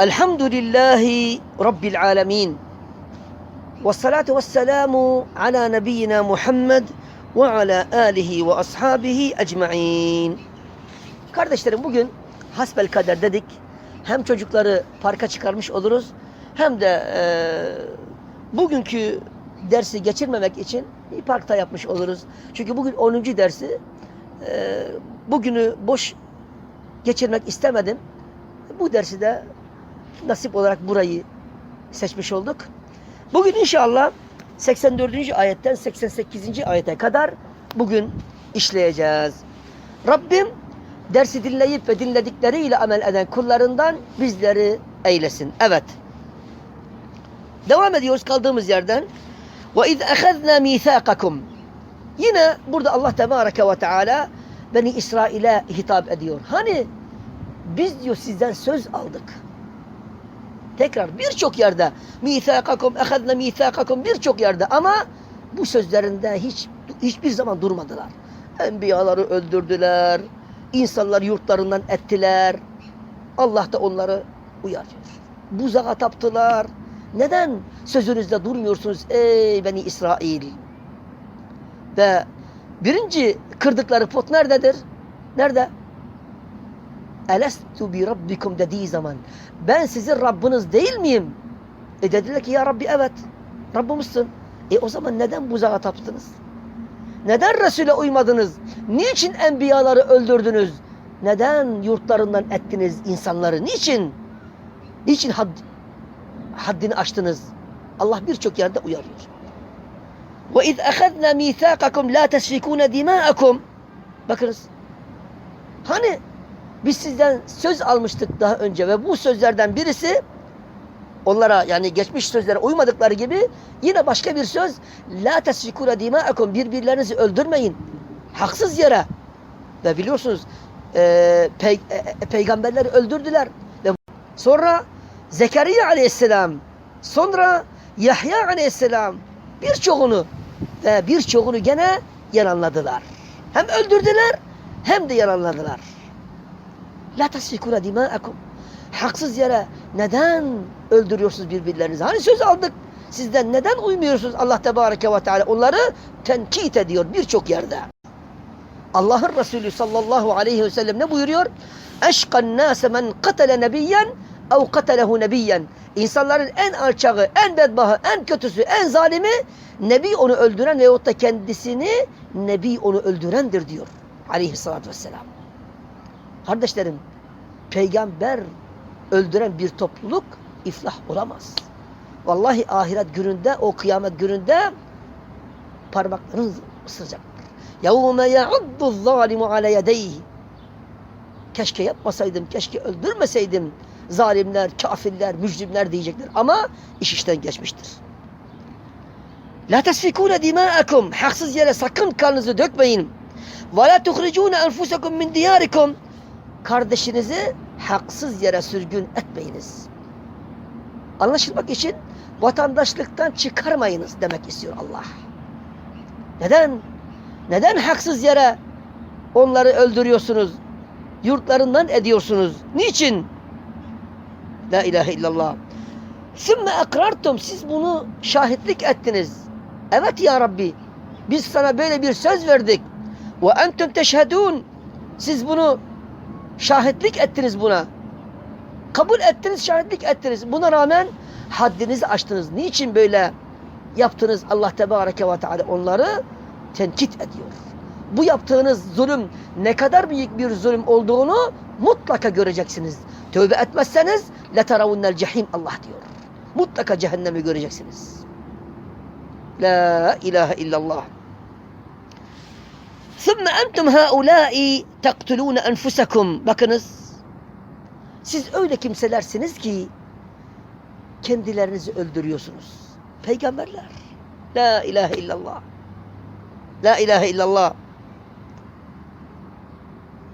Elhamdülillahi Rabbil alemin. Ve salatu ve selamu ala nebiyyina Muhammed ve ala alihi ve ashabihi ecma'in. Kardeşlerim bugün hasbel kader dedik. Hem çocukları parka çıkarmış oluruz hem de eee, bugünkü dersi geçirmemek için bir parkta yapmış oluruz. Çünkü bugün 10. dersi eee, bugünü boş geçirmek istemedim. Bu dersi de nasip olarak burayı seçmiş olduk. Bugün inşallah 84. ayetten 88. ayete kadar bugün işleyeceğiz. Rabbim dersi dinleyip ve dinledikleriyle amel eden kullarından bizleri eylesin. Evet. Devam ediyoruz kaldığımız yerden. Ve iz ehezna mithaqakum. Yine burada Allah Tebareke ve Teala Beni İsrail'e hitap ediyor. Hani biz diyor sizden söz aldık. Tekrar birçok yerde mithaqakum ehezna mithaqakum birçok yerde ama bu sözlerinde hiç hiçbir zaman durmadılar. Enbiyaları öldürdüler. insanlar yurtlarından ettiler. Allah da onları uyarıyor. Buzağa taptılar. Neden sözünüzde durmuyorsunuz ey Beni İsrail? Ve birinci kırdıkları pot nerededir? Nerede? Elestu bi rabbikum dediği zaman ben sizin Rabbiniz değil miyim? E dediler ki ya Rabbi evet Rabbimizsin. E o zaman neden buzağa taptınız? Neden Resul'e uymadınız? Niçin enbiyaları öldürdünüz? Neden yurtlarından ettiniz insanları? Niçin? Niçin had, haddini aştınız? Allah birçok yerde uyarıyor. İz ehezna mithaqakum la tesfikuna dima'akum. Bakınız. Hani biz sizden söz almıştık daha önce ve bu sözlerden birisi onlara yani geçmiş sözlere uymadıkları gibi yine başka bir söz la tesfikuna dima'akum birbirlerinizi öldürmeyin. Haksız yere. Ve biliyorsunuz e, pey, e, e, peygamberleri öldürdüler. Ve sonra Zekeriya aleyhisselam sonra Yahya aleyhisselam birçoğunu ve birçoğunu gene yalanladılar. Hem öldürdüler hem de yalanladılar. La tasfikuna dima'akum. Haksız yere neden öldürüyorsunuz birbirlerinizi? Hani söz aldık sizden neden uymuyorsunuz Allah Tebareke ve Teala? Onları tenkit ediyor birçok yerde. Allah'ın Resulü sallallahu aleyhi ve sellem ne buyuruyor? Eşkan nâse men katale nebiyyen ev katalehu nebiyyen. İnsanların en alçağı, en bedbahı, en kötüsü, en zalimi Nebi onu öldüren veyahut da kendisini Nebi onu öldürendir diyor. Aleyhissalatü vesselam. Kardeşlerim, peygamber öldüren bir topluluk iflah olamaz. Vallahi ahiret gününde, o kıyamet gününde parmaklarını ısıracaklar. يَوْمَ يَعُضُّ الظَّالِمُ عَلَى يَدَيْهِ Keşke yapmasaydım, keşke öldürmeseydim. Zalimler, kafirler, mücrimler diyecekler. Ama iş işten geçmiştir. La tesfikune dima'akum. Haksız yere sakın kanınızı dökmeyin. Ve la tuhricune enfusakum min diyarikum. Kardeşinizi haksız yere sürgün etmeyiniz. Anlaşılmak için vatandaşlıktan çıkarmayınız demek istiyor Allah. Neden? Neden haksız yere onları öldürüyorsunuz? Yurtlarından ediyorsunuz. Niçin? La ilahe illallah. Sümme ekrartum. Siz bunu şahitlik ettiniz. Evet ya Rabbi. Biz sana böyle bir söz verdik. Ve entum teşhedun. Siz bunu şahitlik ettiniz buna. Kabul ettiniz, şahitlik ettiniz. Buna rağmen haddinizi aştınız. Niçin böyle yaptınız? Allah Tebareke ve Teala onları tenkit ediyor. Bu yaptığınız zulüm ne kadar büyük bir zulüm olduğunu mutlaka göreceksiniz. Tövbe etmezseniz leteravunnel cehim Allah diyor. Mutlaka cehennemi göreceksiniz. La ilahe illallah. ثُمَّ أَنْتُمْ هَؤُلَاءِ تَقْتُلُونَ أَنْفُسَكُمْ Bakınız, siz öyle kimselersiniz ki kendilerinizi öldürüyorsunuz. Peygamberler. La ilahe illallah. La ilahe illallah.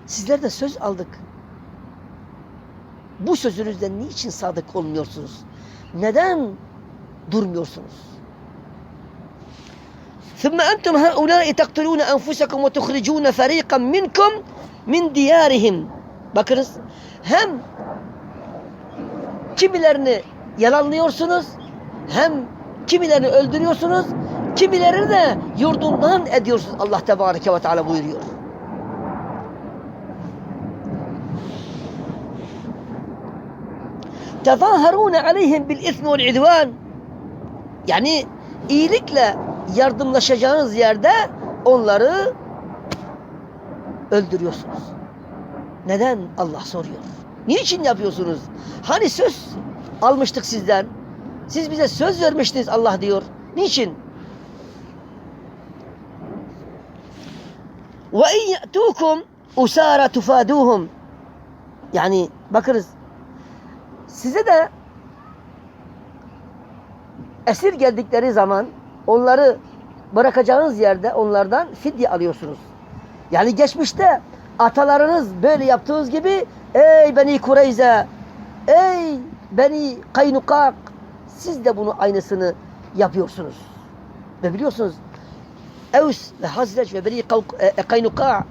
Sizlerden söz aldık. Bu sözünüzden niçin sadık olmuyorsunuz? Neden durmuyorsunuz? ثم أنتم هؤلاء تقتلون أنفسكم وتخرجون فريقا منكم من ديارهم Bakınız hem kimilerini yalanlıyorsunuz, hem kimilerini öldürüyorsunuz, kimilerini de yurdundan ediyorsunuz. Allah Tebareke ve Teala buyuruyor. Tezaharune aleyhim bil ismi vel idvan. Yani iyilikle yardımlaşacağınız yerde onları öldürüyorsunuz. Neden Allah soruyor? Niçin yapıyorsunuz? Hani söz almıştık sizden? Siz bize söz vermiştiniz Allah diyor. Niçin? Ve in ye'tukum usara tufaduhum. Yani bakınız size de esir geldikleri zaman onları bırakacağınız yerde onlardan fidye alıyorsunuz. Yani geçmişte atalarınız böyle yaptığınız gibi ey Beni Kureyze, ey Beni Kaynukak siz de bunu aynısını yapıyorsunuz. Ve biliyorsunuz Evs ve Hazreç ve Beni Kavk- e, Kaynuka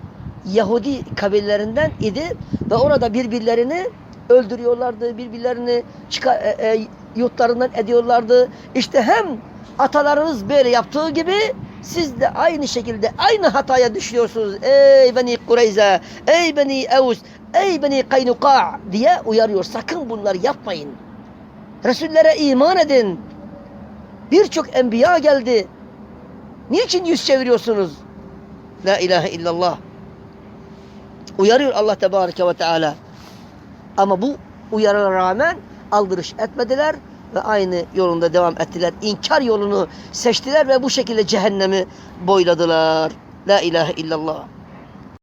Yahudi kabillerinden idi ve orada birbirlerini öldürüyorlardı, birbirlerini çıkar, e, e, yurtlarından ediyorlardı. İşte hem atalarınız böyle yaptığı gibi siz de aynı şekilde aynı hataya düşüyorsunuz. Ey Beni Kureyze, ey Beni Evs, ey Beni Kaynuka diye uyarıyor. Sakın bunları yapmayın. Resullere iman edin. Birçok enbiya geldi. Niçin yüz çeviriyorsunuz? La ilahe illallah. Uyarıyor Allah Tebareke ve Teala. Ama bu uyarılara rağmen aldırış etmediler ve aynı yolunda devam ettiler. İnkar yolunu seçtiler ve bu şekilde cehennemi boyladılar. La ilahe illallah.